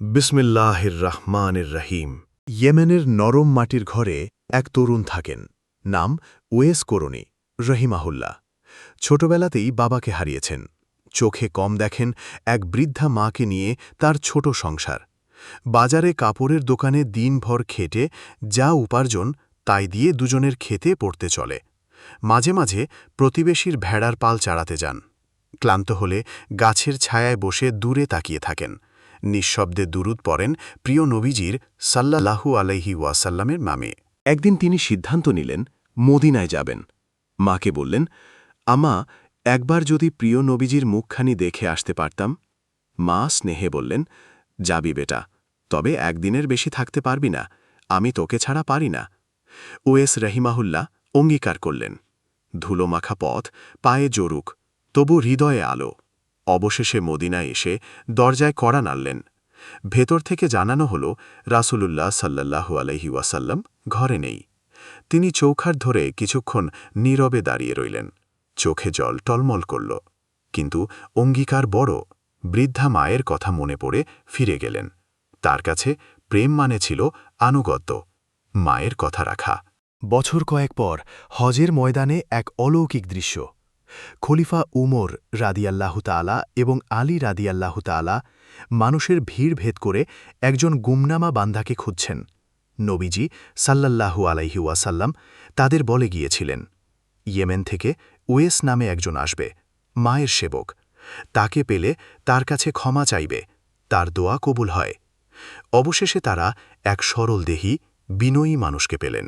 বিসমিল্লাহির রহমানির রহিম ইয়েমেনের নরম মাটির ঘরে এক তরুণ থাকেন, নাম ওয়েস করণী রহিমাহুল্লা ছোটবেলাতেই বাবাকে হারিয়েছেন। চোখে কম দেখেন এক বৃদ্ধা মাকে নিয়ে তার ছোট সংসার। বাজারে কাপড়ের দোকানে দিনভর খেটে যা উপার্জন তাই দিয়ে দুজনের খেতে পড়তে চলে। মাঝে মাঝে প্রতিবেশীর ভেড়ার পাল চাড়াতে যান। ক্লান্ত হলে গাছের ছায়ায় বসে দূরে তাকিয়ে থাকেন। নিঃশব্দে দুরুদ পড়েন প্রিয় নবীজির সাল্লাল্লাহু আলাইহি ওয়াসাল্লামের নামে। একদিন তিনি সিদ্ধান্ত নিলেন, মদিনায় যাবেন। মাকে বললেন, আমা, একবার যদি প্রিয় নবীজির মুখখানি দেখে আসতে পারতাম? মা স্নেহে বললেন, যাবি বেটা, তবে একদিনের বেশি থাকতে পারবি না, আমি তোকে ছাড়া পারি না। ওয়েস রহিমাহুল্লাহ অঙ্গীকার করলেন। ধুলোমাখা পথ পায়ে জরুক, তবু হৃদয়ে আলো। অবশেষে মদিনায় এসে দরজায় কড়া নাড়লেন। ভেতর থেকে জানানো হল, রাসূলুল্লাহ সাল্লাল্লাহু আলহি ওয়াসাল্লাম ঘরে নেই। তিনি চৌখার ধরে কিছুক্ষণ নীরবে দাঁড়িয়ে রইলেন। চোখে জল টলমল করল। কিন্তু অঙ্গীকার বড়, বৃদ্ধা মায়ের কথা মনে পড়ে ফিরে গেলেন। তার কাছে প্রেম মানে ছিল আনুগত্য, মায়ের কথা রাখা। বছর কয়েক পর হজের ময়দানে এক অলৌকিক দৃশ্য। খলিফা উমর রাদিয়াল্লাহু তালা এবং আলী রাদিয়াল্লাহু তালা মানুষের ভিড় ভেদ করে একজন গুমনামা বান্ধাকে খুঁজছেন। নবীজি সাল্লাল্লাহু আলাইহি ওয়াসাল্লাম তাদের বলে গিয়েছিলেন, ইয়েমেন থেকে ওয়েস নামে একজন আসবে, মায়ের সেবক। তাকে পেলে তার কাছে ক্ষমা চাইবে, তার দোয়া কবুল হয়। অবশেষে তারা এক সরল দেহি, বিনয়ী মানুষকে পেলেন।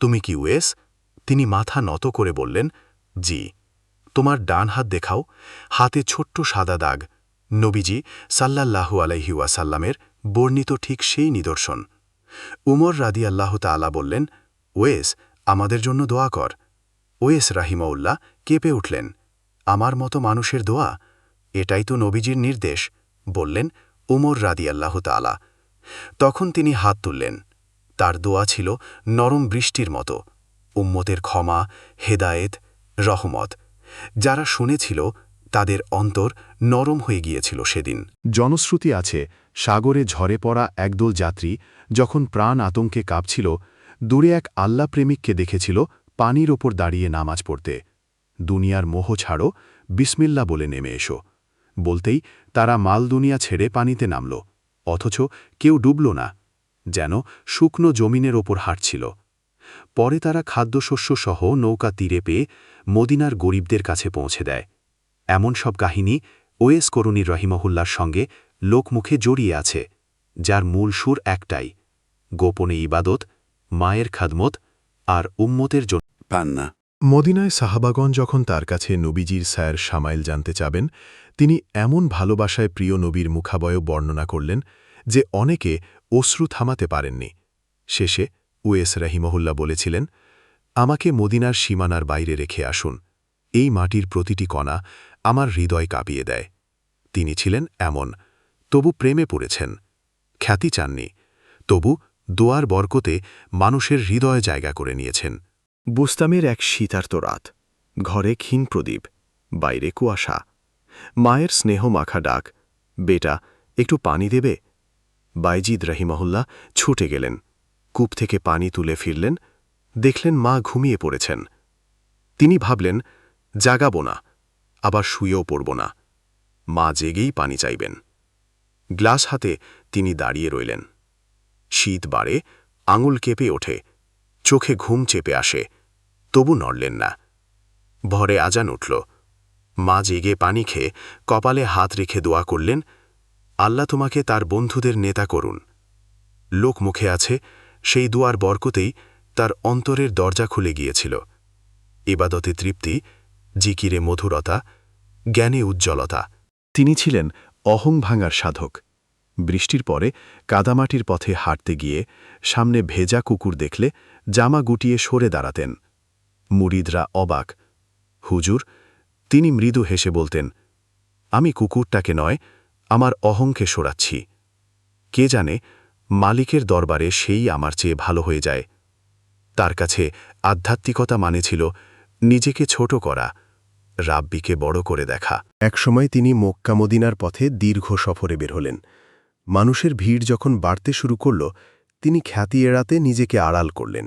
তুমি কি ওয়েস তিনি মাথা নত করে বললেন, জি। তোমার ডান হাত দেখাও, হাতে ছোট্ট সাদা দাগ। নবীজি সাল্লাল্লাহু আলাইহি ওয়াসাল্লামের বর্ণিত ঠিক সেই নিদর্শন। উমর রাদি আল্লাহ তালা বললেন, ওয়েস, আমাদের জন্য দোয়া কর। ওয়েস রাহিমউল্লাহ কেঁপে উঠলেন। আমার মতো মানুষের দোয়া? এটাই তো নবীজির নির্দেশ, বললেন উমর রাদি আল্লাহ তালা তখন তিনি হাত তুললেন। তার দোয়া ছিল নরম বৃষ্টির মতো। উম্মতের ক্ষমা, হেদায়েত, রহমত। যারা শুনেছিল তাদের অন্তর নরম হয়ে গিয়েছিল সেদিন। জনশ্রুতি আছে, সাগরে ঝরে পড়া একদল যাত্রী যখন প্রাণ আতঙ্কে কাঁপছিল, দূরে এক আল্লাহ প্রেমিককে দেখেছিল পানির ওপর দাঁড়িয়ে নামাজ পড়তে। দুনিয়ার মোহ ছাড়ো বিসমিল্লা বলে নেমে এসো। বলতেই তারা মাল দুনিয়া ছেড়ে পানিতে নামল, অথচ কেউ ডুবল না, যেন শুকনো জমিনের ওপর হাঁটছিল। পরে তারা খাদ্যশস্য সহ নৌকা তীরে পেয়ে মদিনার গরিবদের কাছে পৌঁছে দেয়। এমন সব কাহিনী ওয়েস করুণী রহিমহুল্লার সঙ্গে লোকমুখে জড়িয়ে আছে যার মূল সুর একটাই গোপনে ইবাদত মায়ের খাদমত আর উম্মতের জন্য। পান্না। মদিনায় সাহাবাগন যখন তার কাছে নবীজির স্যার সামাইল জানতে চাবেন তিনি এমন ভালোবাসায় প্রিয় নবীর মুখাবয় বর্ণনা করলেন যে অনেকে অশ্রু থামাতে পারেননি। শেষে ওয়েস রাহিমহুল্লা বলেছিলেন, আমাকে মদিনার সীমানার বাইরে রেখে আসুন। এই মাটির প্রতিটি কণা আমার হৃদয় কাঁপিয়ে দেয়। তিনি ছিলেন এমন, তবু প্রেমে পড়েছেন। খ্যাতি চাননি, তবু দোয়ার বরকতে মানুষের হৃদয় জায়গা করে নিয়েছেন। বুস্তামের এক শীতার্ত রাত, ঘরে ক্ষীণ প্রদীপ, বাইরে কুয়াশা। মায়ের স্নেহ মাখা ডাক, বেটা, একটু পানি দেবে? বাইজিদ রহিমহুল্লা ছুটে গেলেন। কূপ থেকে পানি তুলে ফিরলেন, দেখলেন মা ঘুমিয়ে পড়েছেন। তিনি ভাবলেন, জাগাব না, আবার শুয়েও পড়ব না, মা জেগেই পানি চাইবেন। গ্লাস হাতে তিনি দাঁড়িয়ে রইলেন। শীত বাড়ে, আঙুল কেঁপে ওঠে, চোখে ঘুম চেপে আসে, তবু নড়লেন না। ভরে আজান উঠল। মা জেগে পানি খেয়ে কপালে হাত রেখে দোয়া করলেন, আল্লাহ তোমাকে তার বন্ধুদের নেতা করুন। লোক মুখে আছে সেই দুয়ার বরকতেই তার অন্তরের দরজা খুলে গিয়েছিল। ইবাদতে তৃপ্তি, জিকিরে মধুরতা, জ্ঞানে উজ্জ্বলতা। তিনি ছিলেন অহং ভাঙার সাধক। বৃষ্টির পরে কাদামাটির পথে হাঁটতে গিয়ে সামনে ভেজা কুকুর দেখলে জামা গুটিয়ে সরে দাঁড়াতেন। মুরিদরা অবাক। হুজুর, তিনি মৃদু হেসে বলতেন, আমি কুকুরটাকে নয়, আমার অহংকে সরাচ্ছি। কে জানে মালিকের দরবারে সেই আমার চেয়ে ভালো হয়ে যায়। তার কাছে আধ্যাত্মিকতা মানে ছিল নিজেকে ছোট করা, রাব্বিকে বড় করে দেখা। একসময় তিনি মক্কা মদিনার পথে দীর্ঘ সফরে বের হলেন। মানুষের ভিড় যখন বাড়তে শুরু করল, তিনি খ্যাতি এড়াতে নিজেকে আড়াল করলেন।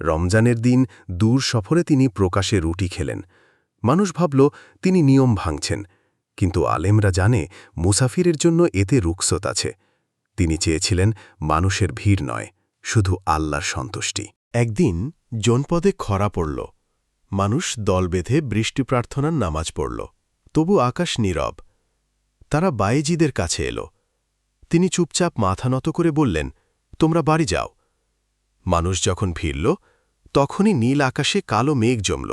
রমজানের দিন দূর সফরে তিনি প্রকাশে রুটি খেলেন। মানুষ ভাবল, তিনি নিয়ম ভাঙছেন। কিন্তু আলেমরা জানে, মুসাফিরের জন্য এতে রুকসত আছে। তিনি চেয়েছিলেন মানুষের ভিড় নয়, শুধু আল্লাহর সন্তুষ্টি। একদিন জনপদে খরা পড়ল। মানুষ দল বেঁধে বৃষ্টি প্রার্থনার নামাজ পড়ল। তবু আকাশ নীরব। তারা বায়েজিদের কাছে এলো। তিনি চুপচাপ মাথা নত করে বললেন, তোমরা বাড়ি যাও। মানুষ যখন ফিরল তখনই নীল আকাশে কালো মেঘ জমল।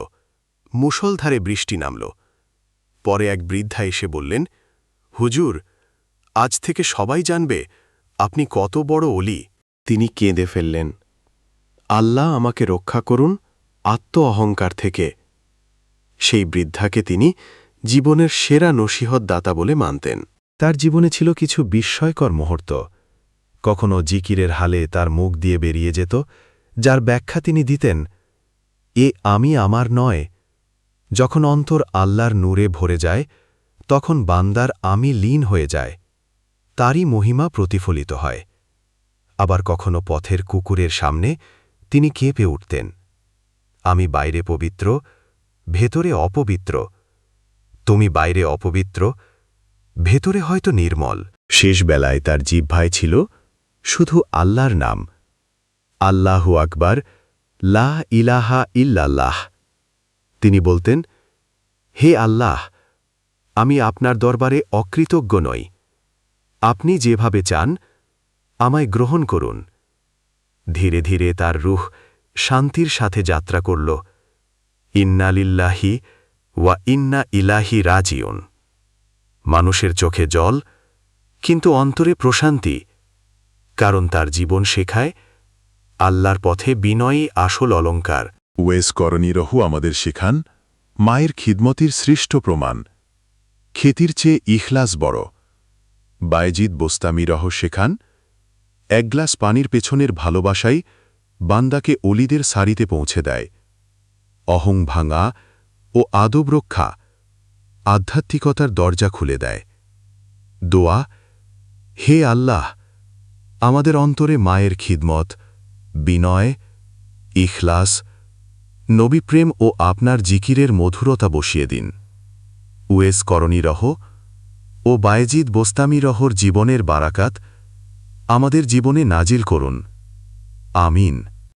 মুষলধারে বৃষ্টি নামল। পরে এক বৃদ্ধা এসে বললেন, হুজুর, আজ থেকে সবাই জানবে আপনি কত বড় অলি, তিনি কেঁদে ফেললেন। আল্লাহ আমাকে রক্ষা করুন আত্ম অহংকার থেকে। সেই বৃদ্ধাকে তিনি জীবনের সেরা নসিহত দাতা বলে মানতেন। তার জীবনে ছিল কিছু বিস্ময়কর মুহূর্ত। কখনো জিকিরের হালে তার মুখ দিয়ে বেরিয়ে যেত, যার ব্যাখ্যা তিনি দিতেন, এ আমি আমার নয়। যখন অন্তর আল্লাহর নূরে ভরে যায়, তখন বান্দার আমি লীন হয়ে যায়। তারই মহিমা প্রতিফলিত হয়। আবার কখনো পথের কুকুরের সামনে তিনি কেঁপে উঠতেন। আমি বাইরে পবিত্র, ভেতরে অপবিত্র। তুমি বাইরে অপবিত্র, ভেতরে হয়তো নির্মল। শেষ বেলায় তার জিহ্বায় ছিল শুধু আল্লাহর নাম। আল্লাহু আকবার, লা ইলাহা ইল্লাল্লাহ। তিনি বলতেন, হে আল্লাহ, আমি আপনার দরবারে অকৃতজ্ঞ নই। আপনি যেভাবে চান, আমায় গ্রহণ করুন। ধীরে ধীরে তার রুহ শান্তির সাথে যাত্রা করল। ইন্নালিল্লাহি ওয়া ইন্না ইলাহি রাজিউন। মানুষের চোখে জল, কিন্তু অন্তরে প্রশান্তি, কারণ তার জীবন শেখায় আল্লাহর পথে বিনয়ই আসল অলঙ্কার। ওয়েস করণীরহু আমাদের শেখান, মায়ের খিদমতির সৃষ্ট প্রমাণ। খেতির চেয়ে ইখলাস বড়। বায়জিদ বোস্তামিরহ শেখান এক গ্লাস পানির পেছনের ভালোবাসাই বান্দাকে অলিদের সারিতে পৌঁছে দেয়। অহং ভাঙা ও আদব রক্ষা আধ্যাত্মিকতার দরজা খুলে দেয়। দোয়া, হে আল্লাহ, আমাদের অন্তরে মায়ের খিদমত, বিনয়, ইখলাস, নবীপ্রেম ও আপনার জিকিরের মধুরতা বসিয়ে দিন। উয়েস করণীরহ ও বায়েজিদ বোস্তামিরহর জীবনের বারাকাত আমাদের জীবনে নাজিল করুন। আমিন।